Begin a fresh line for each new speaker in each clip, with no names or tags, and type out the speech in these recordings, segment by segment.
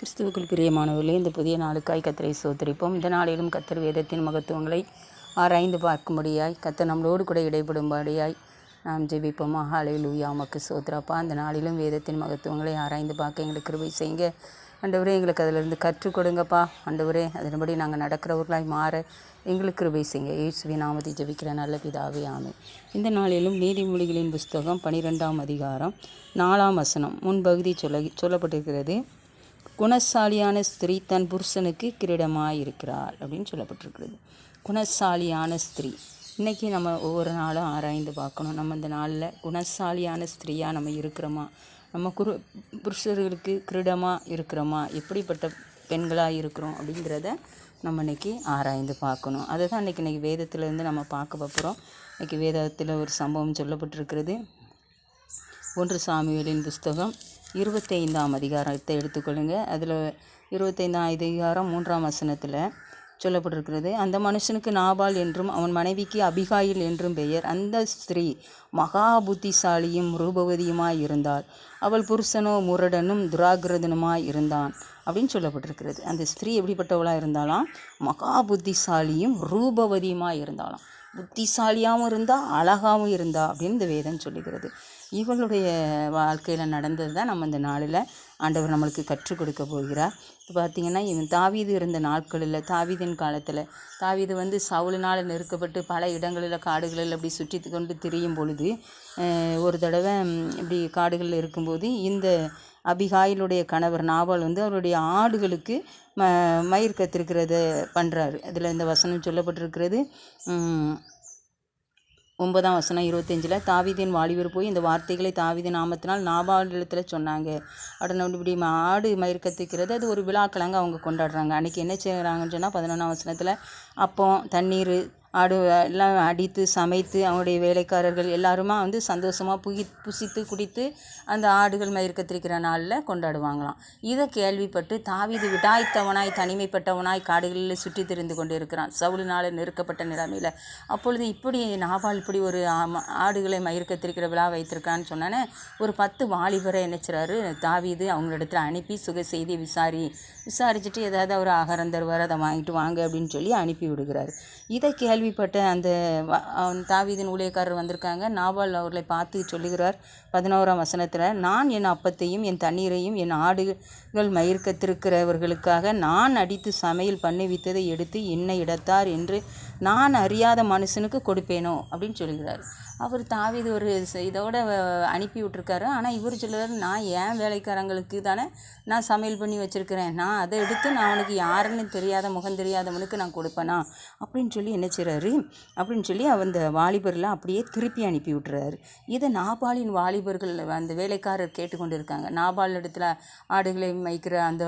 கிறிஸ்துவுக்குள் பிரியமானவர்களே இந்த புதிய நாளுக்காய் கத்தரை சோத்தரிப்போம். இந்த நாளிலும் கத்தர் வேதத்தின் மகத்துவங்களை ஆராய்ந்து பார்க்கும்படியாய் கத்தர் நம்மளோடு கூட இடைப்படும்படியாய் நாம் ஜெபிப்போமா? ஹாலே லூயா மக்கு சோத்ராப்பா அந்த நாளிலும் வேதத்தின் மகத்துவங்களை ஆராய்ந்து பார்க்க எங்களுக்கு கிருபை செய்யுங்க. அண்டவரே எங்களுக்கு அதிலிருந்து கற்றுக் கொடுங்கப்பா. அண்டவரே அதன்படி நாங்கள் நடக்கிறவர்களாய் மாற எங்களுக்கு கிருபை செய்யுங்க. ஏசுவி நாமதி ஜெபிக்கிற நல்ல பிதாவே ஆமை இந்த நாளிலும் நீதிமொழிகளின் புஸ்தகம் பனிரெண்டாம் அதிகாரம் நாலாம் வசனம் முன்பகுதி சொல்ல சொல்லப்பட்டிருக்கிறது. குணசாலியான ஸ்திரீ தன் புருஷனுக்கு கிரீடமாயிருக்கிறாள் அப்படின்னு சொல்லப்பட்டிருக்கிறது. குணசாலியான ஸ்திரீ. இன்றைக்கி நம்ம ஒவ்வொரு நாளும் ஆராய்ந்து பார்க்கணும். நம்ம இந்த நாளில் குணசாலியான ஸ்திரீயாக நம்ம இருக்கிறோமா? நம்ம குரு புருஷர்களுக்கு கிரீடமாக இருக்கிறோமா? எப்படிப்பட்ட பெண்களாக இருக்கிறோம் அப்படிங்கிறத நம்ம இன்றைக்கி ஆராய்ந்து பார்க்கணும். அதை தான் இன்றைக்கி இன்றைக்கி வேதத்துலேருந்து நம்ம பார்க்க போகிறோம் இன்றைக்கி வேதத்தில் ஒரு சம்பவம் சொல்லப்பட்டிருக்கிறது. ஒன்று சாமிகளின் புஸ்தகம் இருபத்தைந்தாம் அதிகாரத்தை எடுத்துக்கொள்ளுங்க. அதில் இருபத்தைந்தாம் அதிகாரம் மூன்றாம் வசனத்தில் சொல்லப்பட்டிருக்கிறது அந்த மனுஷனுக்கு நாபால் என்றும் அவன் மனைவிக்கு அபிகாயில் என்றும் பெயர். அந்த ஸ்திரீ மகா புத்திசாலியும் ரூபவதியுமாய் இருந்தாள். அவள் புருஷனோ முரடனும் துராகிரதனுமாய் இருந்தான். அப்படின்னு சொல்லப்பட்டிருக்கிறது. அந்த ஸ்திரீ எப்படிப்பட்டவளாக இருந்தாலாம் மகா புத்திசாலியும் ரூபவதியுமாய் இருந்தாலாம் புத்திசாலியாகவும் இருந்தா அழகாகவும் இருந்தா அப்படின்னு இந்த வேதம் சொல்லுகிறது. இவளுடைய வாழ்க்கையில் நடந்தது தான் நம்ம இந்த நாளில் ஆண்டவர் நம்மளுக்கு கற்றுக் கொடுக்க போகிறார். இப்போ பார்த்திங்கன்னா இவன் தாவீது இருந்த நாட்களில் தாவீதின் காலத்தில் தாவீது வந்து சவுளினால் நெருக்கப்பட்டு பல இடங்களில் காடுகளில் அப்படி சுற்றி கொண்டு திரியும் பொழுது ஒரு தடவை இப்படி காடுகளில் இருக்கும்போது இந்த அபிகாயிலுடைய கணவர் நாவல் வந்து அவருடைய ஆடுகளுக்கு ம மயிர் கத்திருக்கிறத பண்ணுறாரு அதில் இந்த வசனம் சொல்லப்பட்டிருக்கிறது ஒன்பதாம் வசனம் இருபத்தஞ்சில் தாவீதின் வாலிபர் போய் இந்த வார்த்தைகளை தாவீதி நாமத்தினால் நாபாலிடத்தில் சொன்னாங்க. உடனே இப்படி ஆடு மயிர்கத்துக்கிறது அது ஒரு விழாக்களாங்க அவங்க கொண்டாடுறாங்க. அன்றைக்கி என்ன செய்கிறாங்கன்னு சொன்னால் பதினொன்றாம் வசனத்தில் அப்பம் தண்ணீர் ஆடு எல்லாம் அடித்து சமைத்து அவனுடைய வேலைக்காரர்கள் எல்லாருமா வந்து சந்தோஷமாக புகி புசித்து குடித்து அந்த ஆடுகள் மயிர் கத்திரிக்கிற நாளில் கொண்டாடுவாங்களாம். இதை கேள்விப்பட்டு தாவிது விடாய்த்தவனாய் தனிமைப்பட்டவனாய் காடுகளில் சுற்றி திரிந்து கொண்டு இருக்கிறான் சவுளினால் நெருக்கப்பட்ட நிலைமையில். அப்பொழுது இப்படி நாவால் இப்படி ஒரு ஆடுகளை மயிர் கத்திரிக்கிற விழா வைத்திருக்கான்னு சொன்னோன்னே ஒரு பத்து வாலிபரை நினைச்சிறாரு தாவிது அவங்களிடத்துல அனுப்பி சுக செய்தி விசாரி விசாரிச்சுட்டு ஏதாவது அவர் ஆகாரம் தருவார் அதை வாங்கிட்டு வாங்க அப்படின்னு சொல்லி அனுப்பி விடுகிறார். இதை கேள்வி கேள்விப்பட்ட அந்த தாவீதின் ஊழியக்காரர் வந்திருக்காங்க. நாபால் அவர்களை பார்த்து சொல்லுகிறார். பதினோராம் வசனத்தில் நான் என் அப்பத்தையும் என் தண்ணீரையும் என் ஆடுகள் மயிர்க்கத்திருக்கிறவர்களுக்காக நான் அடித்து சமையல் பண்ணுவித்ததை எடுத்து என்ன இடத்தார் என்று நான் அறியாத மனுஷனுக்கு கொடுப்பேனோ? அப்படின்னு சொல்கிறார். அவர் தாவிது ஒரு இதோட அனுப்பி விட்ருக்காரு ஆனால் இவர் சொல்லுறாரு நான் ஏன் வேலைக்காரங்களுக்கு தானே நான் சமையல் பண்ணி வச்சுருக்கிறேன். நான் அதை எடுத்து நான் அவனுக்கு யாருன்னு தெரியாத முகம் தெரியாதவனுக்கு நான் கொடுப்பேனா? அப்படின்னு சொல்லி என்ன செய்கிறாரு அப்படின்னு சொல்லி அந்த வாலிபரில் அப்படியே திருப்பி அனுப்பி விட்டுறாரு. இதை நாபாலின் வாலிபர் வாலிபர்கள் அந்த வேலைக்காரர் கேட்டுக்கொண்டு இருக்காங்க நாபால் இடத்துல ஆடுகளை மேய்க்கிற அந்த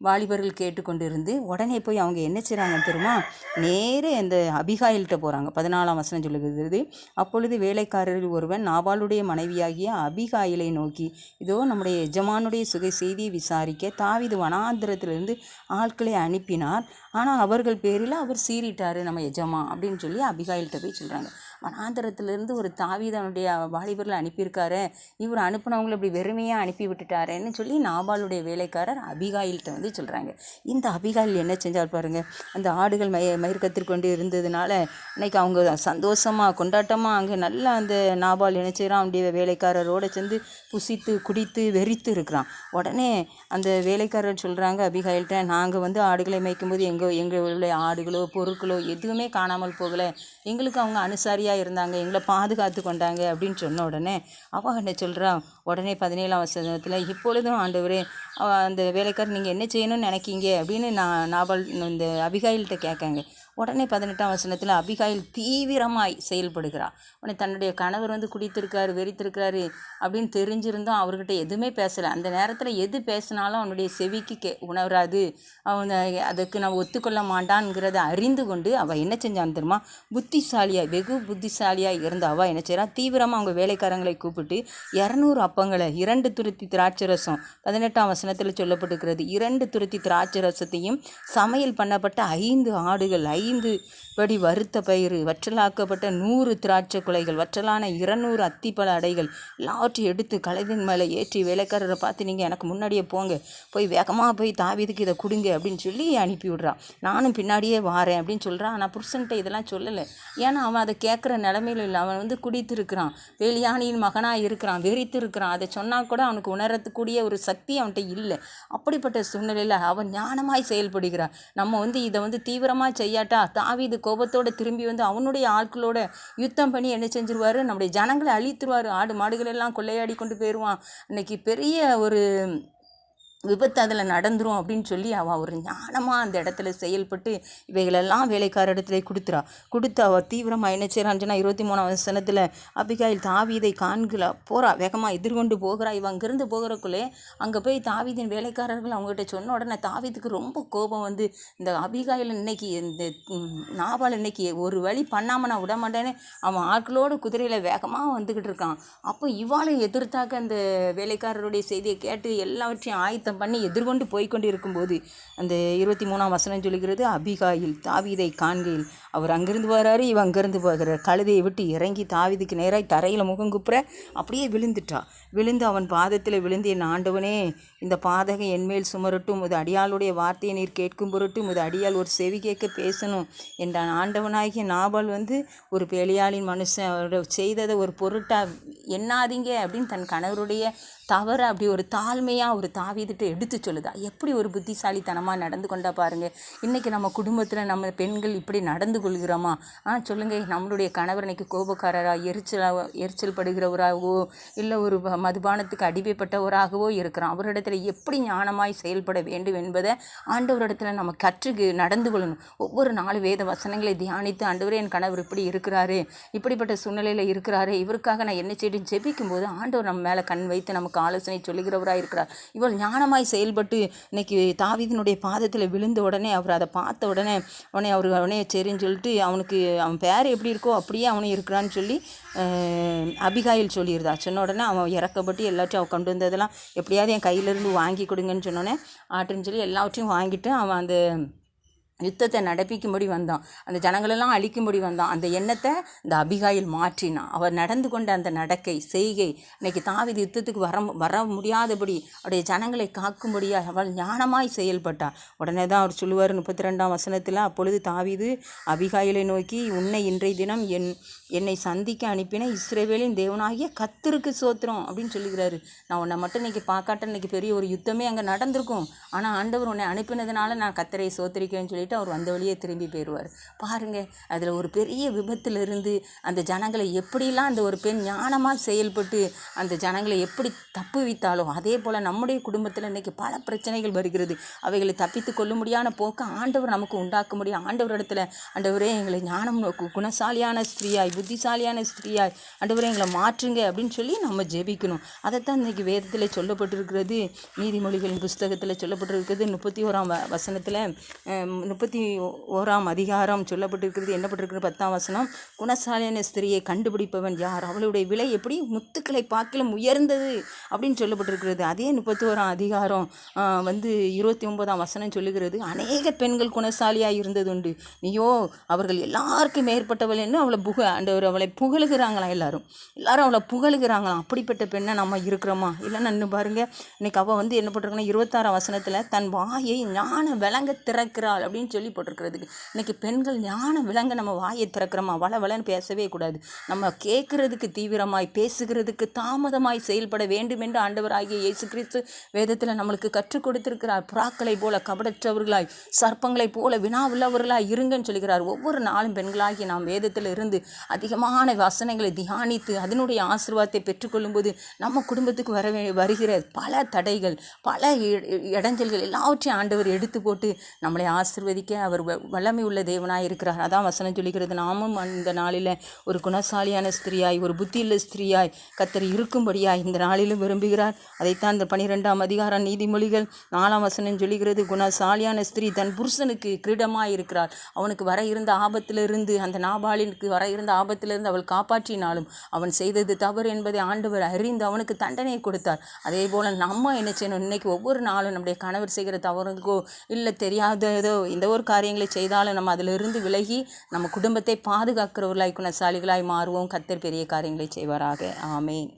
வாலிபர்கள் கேட்டுக்கொண்டிருந்து உடனே போய் அவங்க என்ன செய்கிறாங்க தெரியுமா? நேரே அந்த அபிகாயில்கிட்ட போகிறாங்க பதினாலாம் வசனம் சொல்லுகிறது அப்பொழுது வேலைக்காரரில் ஒருவன் நாபாலுடைய மனைவியாகிய அபிகாயிலை நோக்கி இதோ நம்முடைய எஜமானுடைய சுகை செய்தியை விசாரிக்க தாவிது வனாந்திரத்திலிருந்து ஆட்களை அனுப்பினார். ஆனால் அவர்கள் பேரில் அவர் சீறிட்டார் நம்ம எஜமா அப்படின்னு சொல்லி அபிகாயில்கிட்ட போய் சொல்கிறாங்க வனாந்தரத்துலேருந்து ஒரு தாவீதனுடைய வாலிபரில் அனுப்பியிருக்காரு. இவர் அனுப்பினவங்களை இப்படி வெறுமையாக அனுப்பி விட்டுட்டாரேன்னு சொல்லி நாபாலுடைய வேலைக்காரர் அபிகாயில்கிட்ட வந்து சொல்கிறாங்க இந்த அபிகாயில் என்ன செஞ்சால் பாருங்கள் அந்த ஆடுகள் மய மயிர் கத்திற்கொண்டு இருந்ததுனால இன்னைக்கு அவங்க சந்தோஷமாக கொண்டாட்டமாக அங்கே நல்லா அந்த நாபால் என்ன செய்கிறான் அவனுடைய வேலைக்காரரோடு சேர்ந்து புசித்து குடித்து வெறித்து இருக்கிறான். உடனே அந்த வேலைக்காரர் சொல்கிறாங்க அபிகாயில்கிட்ட நாங்கள் வந்து ஆடுகளை மேய்க்கும்போது எங்கள் எங்களுடைய ஆடுகளோ பொருட்களோ எதுவுமே காணாமல் போகலை. எங்களுக்கு அவங்க அனுசாரியாக இருந்தாங்க. எங்களை பாதுகாத்து கொண்டாங்க அப்படின்னு சொன்ன உடனே அவள் என்ன சொல்கிறா உடனே பதினேழாம் வசனத்தில் இப்பொழுதும் ஆண்டவரே அந்த வேலைக்காரர் நீங்கள் என்ன செய்யணும்னு நினைக்கிங்க? அப்படின்னு நான் நாவல் இந்த அபிகாயில்கிட்ட கேட்காங்க. உடனே பதினெட்டாம் வசனத்தில் அபிகாயில் தீவிரமாய் செயல்படுகிறார். உடனே தன்னுடைய கணவர் வந்து குடித்திருக்காரு வெறித்திருக்கிறாரு அப்படின்னு தெரிஞ்சிருந்தோம் அவர்கிட்ட எதுவுமே பேசலை. அந்த நேரத்தில் எது பேசினாலும் அவனுடைய செவிக்கு கே உணராது. அவன் அதுக்கு நான் ஒத்துக்கொள்ள மாட்டான்ங்கிறத அறிந்து கொண்டு அவள் என்ன செஞ்சான் தெரியுமா? புத்திசாலியாக வெகு புத்திசாலியாக இருந்த அவள் என்ன செய்கிறான் தீவிரமாக அவங்க வேலைக்காரங்களை கூப்பிட்டு இரநூறு அப்பங்களை இரண்டு துருத்தி திராட்சை ரசம் பதினெட்டாம் வசனத்தில் சொல்லப்பட்டிருக்கிறது இரண்டு துருத்தி திராட்சை ரசத்தையும் சமையல் பண்ணப்பட்ட ஐந்து ஆடுகள் ஐந்து படி வறுத்த பயிறு வற்றலாக்கப்பட்ட நூறு திராட்சை குலைகள் வற்றலான இருநூறு அத்திப்பழ அடைகள் எல்லாவற்றையும் எடுத்து கலைதின் மேலே ஏற்றி வேலைக்காரரை பார்த்து நீங்கள் எனக்கு முன்னாடியே போங்க. போய் வேகமாக போய் தாவிதுக்கு இதை கொடுங்க அப்படின்னு சொல்லி அனுப்பிவிட்றான் நானும் பின்னாடியே வாரேன் அப்படின்னு சொல்கிறான் ஆனால் புருஷன்கிட்ட இதெல்லாம் சொல்லலை. ஏன்னா அவன் அதை கேட்குற நிலமையில இல்லை. அவன் வந்து குடித்திருக்கிறான். வேலியானியின் மகனாக இருக்கிறான் வெறித்து இருக்கிறான் அதை சொன்னால் கூட அவனுக்கு உணரத்துக்கூடிய ஒரு சக்தி அவன்கிட்ட இல்லை. அப்படிப்பட்ட சூழ்நிலையில் அவன் ஞானமாய் செயல்படுகிறான். நம்ம வந்து இதை வந்து தீவிரமாக செய்யாட்ட தாவீது கோபத்தோடு திரும்பி வந்து அவனுடைய ஆட்களோட யுத்தம் பண்ணி என்ன செஞ்சிருவாரு? நம்முடைய ஜனங்களை அழித்துருவார். ஆடு மாடுகள் எல்லாம் கொள்ளையாடி கொண்டு போயிடுவான் இன்னைக்கு பெரிய ஒரு விபத்து அதில் நடந்துரும் அப்படின்னு சொல்லி அவள் ஒரு ஞானமாக அந்த இடத்துல செயல்பட்டு இவைகளெல்லாம் வேலைக்கார இடத்துல கொடுத்துறா. கொடுத்து அவள் தீவிரமாக என்ன செய்கிறான்னு சொன்னால் இருபத்தி மூணாம் வசனத்தில் அபிகாயில் தாவீதை காண்கல போகிறா வேகமாக எதிர்கொண்டு போகிறா. இவன் அங்கேருந்து போகிறக்குள்ளே அங்கே போய் தாவீதின் வேலைக்காரர்கள் அவங்ககிட்ட சொன்ன உடனே தாவீதுக்கு ரொம்ப கோபம் வந்து இந்த அபிகாயில் இன்னைக்கு இந்த நாபால் இன்னைக்கு ஒரு வழி பண்ணாமல் நான் விட மாட்டேன்னு அவன் ஆட்களோடு குதிரையில் வேகமாக வந்துக்கிட்டு இருக்கான். அப்போ இவாளை எதிர்த்தாக்க அந்த வேலைக்காரருடைய செய்தியை கேட்டு எல்லாவற்றையும் ஆயத்தம் பண்ணி எதிர்கொண்டு போய்கொண்டு இருக்கும்போது அந்த இருபத்தி மூணாம் வசனம் சொல்லுகிறது அபிகாயில் தாவீதை காண்கையில் அவர் அங்கிருந்து போகிறாரு இவன் அங்கிருந்து போகிறார் கழுதையை விட்டு இறங்கி தாவிதுக்கு நேராக தரையில் முகம் குப்புற அப்படியே விழுந்துட்டா. விழுந்து அவன் பாதத்தில் விழுந்து என் ஆண்டவனே இந்த பாதகம் என்மேல் சுமரட்டும். இது அடியாளுடைய வார்த்தையை நீர் கேட்கும் பொருட்டும். இது அடியால் ஒரு செவி கேட்க பேசணும். என்றான். ஆண்டவனாகிய நாபால் வந்து ஒரு பேலியாளின் மனுஷன் அவரோட செய்ததை ஒரு பொருட்டாக எண்ணாதீங்க அப்படின்னு தன் கணவருடைய தவற அப்படி ஒரு தாழ்மையாக ஒரு தாவிதிட்டு எடுத்து சொல்லுதா. எப்படி ஒரு புத்திசாலித்தனமாக நடந்து கொண்டா பாருங்கள் இன்றைக்கி நம்ம குடும்பத்தில் நம்ம பெண்கள் இப்படி நடந்து கொள்கிறோமா? ஆ சொல்லுங்கள் நம்மளுடைய கணவர் இன்னைக்கு கோபக்காரராக எரிச்சலாக எரிச்சல் படுகிறவராகவோ இல்லை ஒரு மதுபானத்துக்கு அடிமைப்பட்டவராகவோ இருக்கிறோம் அவரிடத்துல எப்படி ஞானமாய் செயல்பட வேண்டும் என்பதை ஆண்டவரிடத்தில் நம்ம கற்றுக்கு நடந்து கொள்ளணும். ஒவ்வொரு நாலு வேத வசனங்களை தியானித்து ஆண்டவரே என் கணவர் இப்படி இருக்கிறாரு. இப்படிப்பட்ட சூழ்நிலையில் இருக்கிறாரு. இவருக்காக நான் என்ன செய்யும் ஜெபிக்கும் போது ஆண்டவர் நம்ம மேலே கண் வைத்து நமக்கு ஆலோசனை சொல்லுகிறவராக இருக்கிறார். இவள் ஞானமாய் செயல்பட்டு இன்னைக்கு தாவீதினுடைய பாதத்தில் விழுந்த உடனே அவர் அதை பார்த்த உடனே உடனே அவர் உடனே சரின்னு சொல்லிட்டு அவனுக்கு அவன் பேர் எப்படி இருக்கோ அப்படியே அவனும் இருக்கிறான்னு சொல்லி அபிகாயில் சொல்லியிருந்தா. சொன்ன உடனே அவன் இறக்கப்பட்டு எல்லாத்தையும் அவன் கொண்டு வந்ததெல்லாம் எப்படியாவது என் கையிலேருந்து வாங்கி கொடுங்கன்னு சொன்னோன்னே ஆட்டுன்னு சொல்லி எல்லாவற்றையும் வாங்கிட்டு அவன் அந்த யுத்தத்தை நடப்பிக்கும்படி வந்தான். அந்த ஜனங்களெல்லாம் அழிக்கும்படி வந்தான். அந்த எண்ணத்தை இந்த அபிகாயில் மாற்றினான் அவர் நடந்து கொண்ட அந்த நடக்கை செய்கை இன்னைக்கு தாவித யுத்தத்துக்கு வர வர முடியாதபடி அவருடைய ஜனங்களை காக்கும்படியாக அவள் ஞானமாய் செயல்பட்டா உடனே தான் அவர் சொல்லுவார் முப்பத்தி ரெண்டாம் வசனத்தில் அப்பொழுது தாவிது அபிகாயிலை நோக்கி உன்னை இன்றைய தினம் என் என்னை சந்திக்க அனுப்பின இஸ்ரேவேலின் தேவனாகிய கத்திருக்கு சோத்திரம் அப்படின்னு சொல்லுகிறாரு. நான் உன்னை மட்டும் இன்னைக்கு பார்க்காட்ட இன்னைக்கு பெரிய ஒரு யுத்தமே அங்கே நடந்திருக்கும். ஆனால் ஆண்டவர் உன்னை அனுப்பினதுனால நான் கத்தரை சோத்திரிக்கிறேன்னு சொல்லிட்டு அவர் வந்த வழியே திரும்பி போயிடுவார். பாருங்க அதில் ஒரு பெரிய விபத்திலிருந்து அந்த ஜனங்களை எப்படிலாம் அந்த ஒரு பெண் ஞானமாக செயல்பட்டு அந்த ஜனங்களை எப்படி தப்பு வைத்தாலோ அதே போல் நம்முடைய குடும்பத்தில் இன்னைக்கு பல பிரச்சனைகள் வருகிறது. அவைகளை தப்பித்து கொள்ள முடியாத போக்கை ஆண்டவர் நமக்கு உண்டாக்க முடியும். ஆண்டவரிடத்துல ஆண்டவரே எங்களை ஞானம் குணசாலியான ஸ்திரீயாய் புத்திசாலியான ஸ்திரீயாய் ஆண்டவரே எங்களை மாற்றுங்க அப்படின்னு சொல்லி நம்ம ஜெபிக்கணும். அதைத்தான் இன்றைக்கி வேதத்தில் சொல்லப்பட்டிருக்கிறது. நீதிமொழிகளின் புஸ்தகத்தில் சொல்லப்பட்டிருக்கிறது. முப்பத்தி ஓராம் வசனத்தில் முப்பத்தி ஓராம் அதிகாரம் சொல்லப்பட்டிருக்கிறது என்னப்பட்டிருக்கிறது? பத்தாம் வசனம். குணசாலியான ஸ்திரியை கண்டுபிடிப்பவன் யார்? அவளுடைய விலை எப்படி? முத்துக்களை பார்க்கலும் உயர்ந்தது அப்படின்னு சொல்லப்பட்டிருக்கிறது. அதே முப்பத்தி ஓராம் அதிகாரம் வந்து இருபத்தி ஒன்பதாம் வசனம் சொல்லுகிறது அநேக பெண்கள் குணசாலியாக இருந்தது உண்டு நீயோ அவர்கள் எல்லாருக்கும் மேற்பட்டவள் என்று அவளை புக அண்டவர் அவளை புகழுகிறாங்களாம் எல்லாரும்? எல்லாரும் அவளை புகழுகிறாங்களாம் அப்படிப்பட்ட பெண்ணை நம்ம இருக்கிறோமா? இல்லைன்னா இன்னும் பாருங்க. இன்னைக்கு அவள் வந்து என்ன பண்ணுறாங்கன்னா இருபத்தாறாம் வசனத்தில் தன் வாயை ஞான விளங்க திறக்கிறாள் அப்படின்னு சொல்லி போட்டிருக்கிறதுக்கு. இன்னைக்கு பெண்கள் ஞான விலங்க நம்ம வாயை திறக்கிறோமா? வள வளன்னு பேசவே கூடாது. நம்ம கேட்கறதுக்கு தீவிரமாய் பேசுகிறதுக்கு தாமதமாய் செயல்பட வேண்டும் என்று ஆண்டவராகிய இயேசு கிறிஸ்து வேதத்தில் நம்மளுக்கு கற்றுக் கொடுத்திருக்கிறார். புறாக்களை போல கபடற்றவர்களாய் சர்ப்பங்களைப் போல வினாவுள்ளவர்களாய் இருங்கன்னு சொல்கிறார். ஒவ்வொரு நாளும் பெண்களாகி நாம் வேதத்தில் இருந்து அதிகமான வசனங்களை தியானித்து அதனுடைய ஆசிர்வாதத்தை பெற்றுக்கொள்ளும்போது நம்ம குடும்பத்துக்கு வர வருகிற பல தடைகள் பல இ- இடைஞ்சல்கள் எல்லாவற்றையும் ஆண்டவர் எடுத்து போட்டு நம்மளை ஆசீர்வதிக்க அவர் வ- வல்லமை உள்ள தேவனாய் இருக்கிறார். அதான் வசனம் சொல்லிக்கிறது நாமும் அந்த நாளில் ஒரு குணசாலியான ஸ்திரியாய் ஒரு புத்தியுள்ள ஸ்திரியாய் கத்தர் இருக்கும்படியாய் இந்த நாளிலும் விரும்புகிறார். அதைத்தான் இந்த பனிரெண்டாம் அதிகாரம் நீதிமொழிகள் நாலாம் வசனம் சொல்லுகிறது குணசாலியான ஸ்திரீ தன் புருஷனுக்கு கிரீடமாக இருக்கிறார் அவனுக்கு வர இருந்த ஆபத்திலிருந்து அந்த நாபாலினுக்கு வர இருந்த ஆபத்திலிருந்து அவள் காப்பாற்றினாலும் அவன் செய்தது தவறு என்பதை ஆண்டவர் அறிந்து அவனுக்கு தண்டனை கொடுத்தார். அதே போல் நம்ம என்ன செய்யணும்? இன்னைக்கு ஒவ்வொரு நாளும் நம்முடைய கணவர் செய்கிற தவறுக்கோ இல்லை தெரியாததோ இந்த எந்த ஒரு காரியங்களை செய்தாலும் நம்ம அதிலிருந்து விலகி நம்ம குடும்பத்தை பாதுகாக்கிறவர்களாய் குணசாலிகளாய் மாறுவோம். கத்தர் பெரிய காரியங்களை செய்வாராக. ஆமேன்.